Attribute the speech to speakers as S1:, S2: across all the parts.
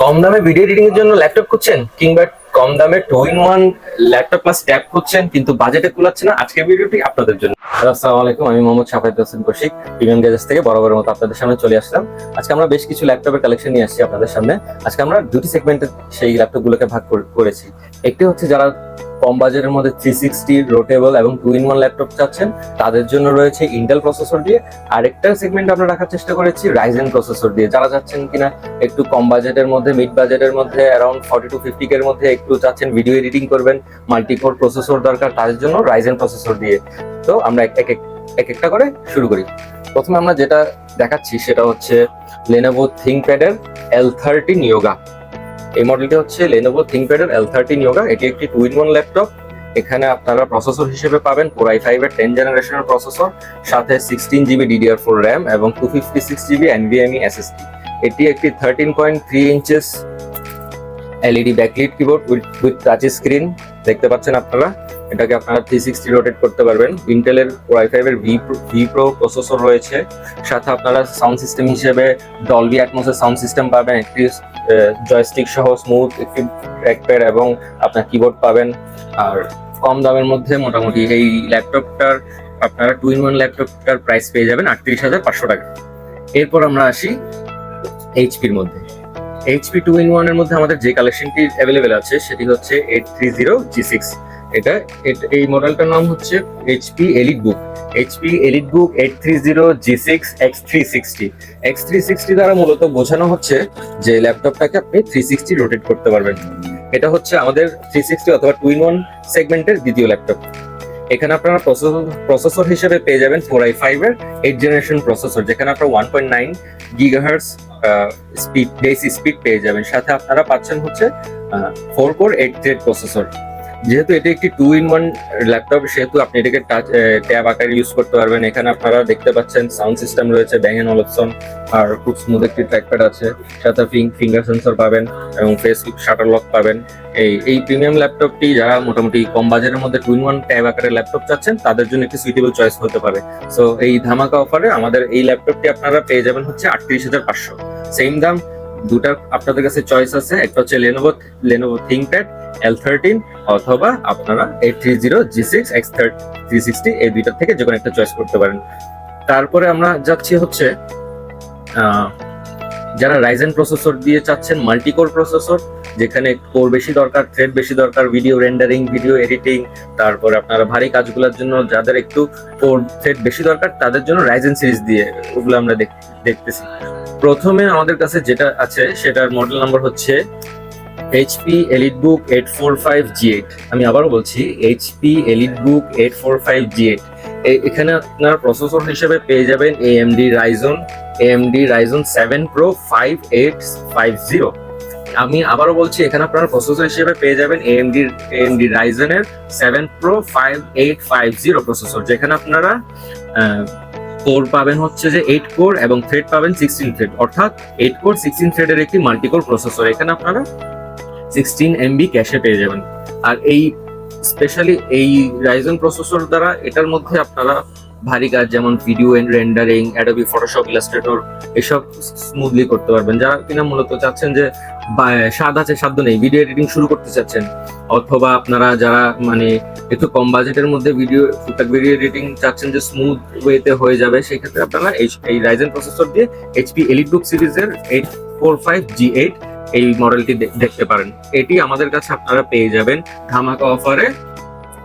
S1: কম দামে video editing এর জন্য ল্যাপটপ খুঁজছেন? কিংবা কম দামে two in one laptop plus tab খুঁজছেন, কিন্তু বাজেটে কুলাচ্ছে না? আজকের ভিডিওটি আপনাদের জন্য। আসসালামু আলাইকুম। আমি মোহাম্মদ সাফায়ত হোসেন কৌশিক ইভেন গ্যাজেস থেকে বরাবরের মতো আপনাদের সামনে চলে আসলাম। আজকে আমরা বেশ কিছু ল্যাপটপের কালেকশন নিয়ে আসছি আপনাদের সামনে। আজকে আমরা দুটি সেগমেন্টে সেই ল্যাপটপগুলোকে ভাগ কর- করেছি। একটি হচ্ছে যারা কম বাজেটের মধ্যে থ্রি সিক্সটি রোটেবল এবং টু ইন ওয়ান ল্যাপটপ চাচ্ছেন। তাদের জন্য রয়েছে ইন্টেল প্রসেসর দিয়ে আরেকটা সেগমেন্ট আমরা রাখার চেষ্টা করেছি রাইজেন প্রসেসর দিয়ে। যারা চাচ্ছেন কিনা একটু কম বাজেটের মধ্যে মিড বাজেটের মধ্যে অ্যারাউন্ড ফর্টি টু ফিফটি এর মধ্যে একটু চাচ্ছেন ভিডিও এডিটিং করবেন মাল্টিকোর প্রসেসর দরকার তাদের জন্য রাইজেন প্রসেসর দিয়ে। তো আমরা এক এক এক একটা করে শুরু করি। প্রথমে আমরা যেটা দেখাচ্ছি সেটা হচ্ছে লেনোভো থিঙ্কপ্যাডের এল থার্টিন ইয়োগা এই মডেলটি হচ্ছে লেনোভো থিঙ্কপ্যাডের এল থার্টিন ইয়োগা এটি একটি টু ইন ওয়ান ল্যাপটপ এখানে আপনারা প্রসেসর হিসেবে পাবেন কোরাই ফাইভ এর টেন জেনারেশনের প্রসেসর সাথে sixteen GB DDR four RAM এবং two fifty six GB NVMe SSD এটি একটি thirteen point three inches LED backlit keyboard with touch screen দেখতে পাচ্ছেন আপনারা? এটাকে আপনারা থ্রি সিক্সটি রোটেট করতে পারবেন। ইন্টেলের ওয়াই ফাইভ এর ভি ভি প্রো প্রসেসর রয়েছে। সাথে আপনারা সাউন্ড সিস্টেম হিসেবে ডলবি অ্যাটমসের সাউন্ড সিস্টেম পাবেন। একটি জয়স্টিক সহ স্মুথ একটি ট্র্যাকপ্যাড এবং আপনার কিবোর্ড পাবেন। আর কম দামের মধ্যে মোটামুটি এই ল্যাপটপটার আপনারা টু ইন ওয়ান ল্যাপটপটার প্রাইস পেয়ে যাবেন আটত্রিশ হাজার পাঁচশো টাকা। এরপর আমরা আসি এইচপির মধ্যে। এইচপি টু ইন ওয়ানের মধ্যে আমাদের যে কালেকশনটি অ্যাভেলেবেল আছে, সেটি হচ্ছে eight three zero G six এটা এই মডেলটার নাম হচ্ছে HP Elite Book HP Elite Book eight three zero G six X three sixty X three sixty দ্বারা মূলত বোঝানো হচ্ছে যে ল্যাপটপটাকে আপনি থ্রি সিক্সটি রোটেট করতে পারবেন। এটা হচ্ছে আমাদের থ্রি সিক্সটি অথবা টু ইন ওয়ান সেগমেন্টের দ্বিতীয় ল্যাপটপ। এখানে আপনারা প্রসেসর প্রসেসর হিসেবে পেয়ে যাবেন ফোর আই ফাইভ এর এইট জেনারেশন প্রসেসর যেখানে আপনারা one point nine gigahertz speed base speed পেয়ে যাবেন। সাথে আপনারা পাচ্ছেন হচ্ছে four core eight thread processor যেহেতু এটি একটি টু ইন ওয়ান ল্যাপটপ সেহেতু আপনি এটাকে টাচ ট্যাব আকারে ইউজ করতে পারবেন। এখানে আপনারা দেখতে পাচ্ছেন সাউন্ড সিস্টেম রয়েছে ব্যাঙ্গেন অলপসন আর খুব স্মুথ একটি ট্র্যাকপ্যাড আছে। সাথে ফিঙ্গার সেন্সর পাবেন এবং ফেস শাটার লক পাবেন। এই এই প্রিমিয়াম ল্যাপটপটি যারা মোটামুটি কম বাজারের মধ্যে টু ইন ওয়ান ট্যাব আকারের ল্যাপটপ চাচ্ছেন, তাদের জন্য একটি সুইটেবল চয়েস হতে পারে। সো এই ধামাকা অফারে আমাদের এই ল্যাপটপটি আপনারা পেয়ে যাবেন হচ্ছে আটত্রিশ হাজার পাঁচশো। সেম দাম দুটা আপনাদের কাছে চয়েস আছে। একটা হচ্ছে Lenovo Lenovo ThinkPad L thirteen অথবা আপনারা eight three zero G six X three sixty এই দুইটার থেকে যে কোনো একটা চয়েস করতে পারেন। তারপরে আমরা যাচ্ছি হচ্ছে যারা রাইজেন প্রসেসর দিয়ে চাচ্ছেন মাল্টিকোর প্রসেসর যেখানে কোর বেশি দরকার থ্রেড বেশি দরকার ভিডিও রেন্ডারিং ভিডিও এডিটিং তারপরে আপনারা ভারী কাজগুলোর জন্য যাদের একটু কোর থ্রেড বেশি দরকার, তাদের জন্য রাইজেন সিরিজ দিয়ে ওগুলো আমরা দেখ- দেখতেছি। প্রথমে আমাদের কাছে যেটা আছে, সেটার মডেল নাম্বার হচ্ছে HP Elite Book eight four five G eight আমি আবারও বলছি HP Elite Book eight four five G eight এখানে আপনার প্রসেসর হিসেবে পেয়ে যাবেন AMD Ryzen AMD Ryzen seven pro five eight five zero আমি আবারও বলছি, এখানে আপনারা প্রসেসর হিসেবে পেয়ে যাবেন AMD AMD রাইজেনের seven pro five eight five zero processor যেখানে আপনারা কোর পাবেন হচ্ছে যে এইট কোর এবং থ্রেড পাবেন সিক্সটিন থ্রেড অর্থাৎ এইট কোর সিক্সটিন থ্রেডের একটি মাল্টিকোর প্রসেসর এখানে আপনারা সিক্সটিন এমবি ক্যাশে পেয়ে যাবেন। আর এই স্পেশালি এই রাইজন প্রসেসর দ্বারা এটার মধ্যে আপনারা ভারী কাজ যেমন video and rendering Adobe Photoshop Illustrator এসব স্মুথলি করতে পারবেন। যারা কিনা মূলত চাচ্ছেন যে স্বাদ আছে সাধ্য নেই ভিডিও এডিটিং শুরু করতে চাচ্ছেন, অথবা আপনারা যারা মানে একটু কম বাজেটের মধ্যে ভিডিও ভিডিও এডিটিং চাচ্ছেন যে স্মুথ ওয়েতে হয়ে যাবে সেই ক্ষেত্রে আপনারা এই রাইজেন প্রসেসর দিয়ে এইচপি এলিট বুক সিরিজের eight four five G eight এই মডেলটি দেখতে পারেন। এটি আমাদের কাছে আপনারা পেয়ে যাবেন। ধামাকা অফারে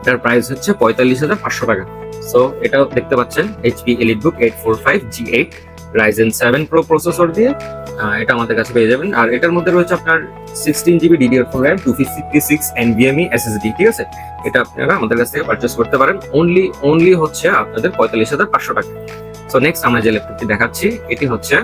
S1: তার প্রাইস হচ্ছে পঁয়তাল্লিশ হাজার পাঁচশো টাকা। সো এটাও দেখতে পাচ্ছেন HP Elite Book eight four five G eight Ryzen seven pro processor দিয়ে এটা আমাদের কাছে পেয়ে যাবেন। আর এটার মধ্যে রয়েছে আপনার sixteen GB DDR four RAM two fifty six N NVMe SSD ঠিক আছে? এটা আপনারা আমাদের কাছ থেকে পারচেস করতে পারেন। অনলি অনলি হচ্ছে আপনাদের পঁয়তাল্লিশ হাজার পাঁচশো টাকা। সো নেক্সট আমরা যে ল্যাপটপটি দেখাচ্ছি, এটি হচ্ছে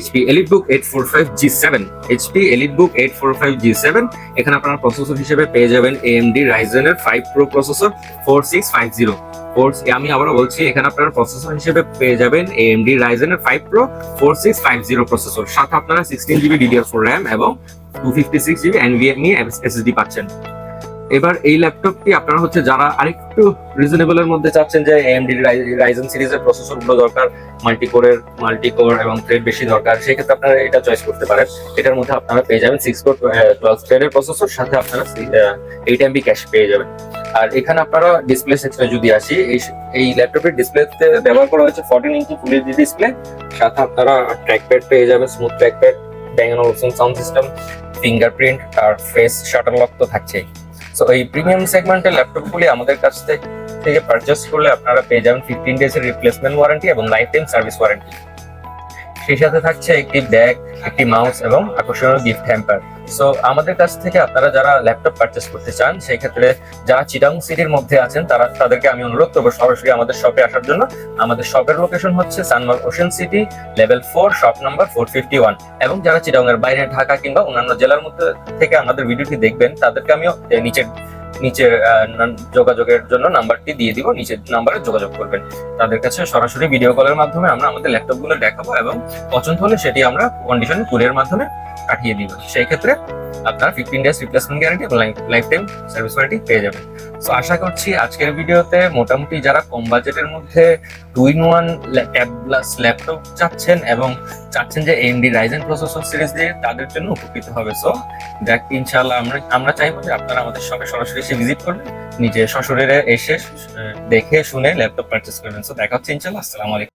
S1: HP EliteBook 845 G7 HP EliteBook 845 G7 এখানে আপনারা প্রসেসর হিসেবে পেয়ে যাবেন AMD Ryzen এর 5 Pro প্রসেসর 4650 4 আমি আবারও বলছি, এখানে আপনারা প্রসেসর হিসেবে পেয়ে যাবেন AMD Ryzen এর 5 Pro 4650 প্রসেসর সাথে আপনারা 16 GB DDR4 RAM এবং 256 GB NVMe SSD পাচ্ছেন। এবার এই ল্যাপটপটি আপনারা হচ্ছে যারা আরেকটু রিজনেবল এর মধ্যে চাচ্ছেন যে এএমডি রাইজেন সিরিজের প্রসেসরগুলো দরকার মাল্টি কোরের মাল্টি কোর এবং থ্রেড বেশি দরকার সেই ক্ষেত্রে আপনারা এটা চয়েস করতে পারেন। এটার মধ্যে আপনারা পেয়ে যাবেন সিক্স কোর টুয়েলভ থ্রেডের প্রসেসর সাথে আপনারা এইট এমবি ক্যাশ পেয়ে যাবেন। আর এখানে আপনারা ডিসপ্লে সেকশনে যদি আসি, এই ল্যাপটপের ডিসপ্লেতে ব্যবহার করা হয়েছে fourteen inch full HD display সাথে আপনারা ট্র্যাকপ্যাড পেয়ে যাবেন smooth trackpad Bang and Olufsen sound system fingerprint R face shutter lock তো থাকছেই। সো এই প্রিমিয়াম সেগমেন্টের ল্যাপটপগুলি আমাদের কাছ থেকে পারচেস করলে আপনারা পেয়ে যাবেন ফিফটিন ডেজের রিপ্লেসমেন্ট ওয়ারেন্টি এবং লাইফ টাইম সার্ভিস ওয়ারেন্টি সেই সাথে থাকছে একটি ব্যাগ একটি মাউস এবং আকর্ষণীয় গিফট হ্যাম্পার সো আমাদের কাছ থেকে আপনারা যারা ল্যাপটপ পারচেস করতে চান, সেই ক্ষেত্রে যারা চিটাং সিটির মধ্যে আছেন, তারা তাদেরকে আমি অনুরোধ করব সরাসরি আমাদের শপে আসার জন্য। আমাদের শপের লোকেশন হচ্ছে Sanmar Ocean City level four shop number four fifty one এবং যারা চিটাং এর বাইরে ঢাকা কিংবা অন্যান্য জেলার মধ্যে থেকে আমাদের ভিডিওটি দেখবেন, তাদেরকে আমি নিচের আহ, যোগাযোগের জন্য নাম্বারটি দিয়ে দিব নিচের নাম্বারে যোগাযোগ করবেন। তাদের কাছে সরাসরি ভিডিও কলের মাধ্যমে আমরা আমাদের ল্যাপটপগুলো দেখাবো এবং পছন্দ হলে সেটি আমরা কন্ডিশন কুরিয়ার মাধ্যমে পাঠিয়ে দিব। সেই ক্ষেত্রে আপনারা ফিফটিন ডেজ রিপ্লেসমেন্ট গ্যারান্টি এবং লাইফ টাইম সার্ভিস ওয়ারেন্টি পেয়ে যাবেন। তো আশা করছি আজকের ভিডিওতে মোটামুটি যারা কম বাজেটের মধ্যে two in one tab plus laptop চাচ্ছেন এবং চাচ্ছেন যে এমডি রাইজেন প্রসেসর সিরিজ দিয়ে, তাদের জন্য উপকৃত হবে। সো দেখ ইনশাল্লাহ আমরা আমরা চাইব যে আপনারা আমাদের সঙ্গে সরাসরি এসে ভিজিট করবেন, নিজে শ্বশুরের এসে দেখে, শুনে ল্যাপটপ পারচেস করবেন। সো দেখা হচ্ছে ইনশাল্লাহ আসসালামু আলাইকুম।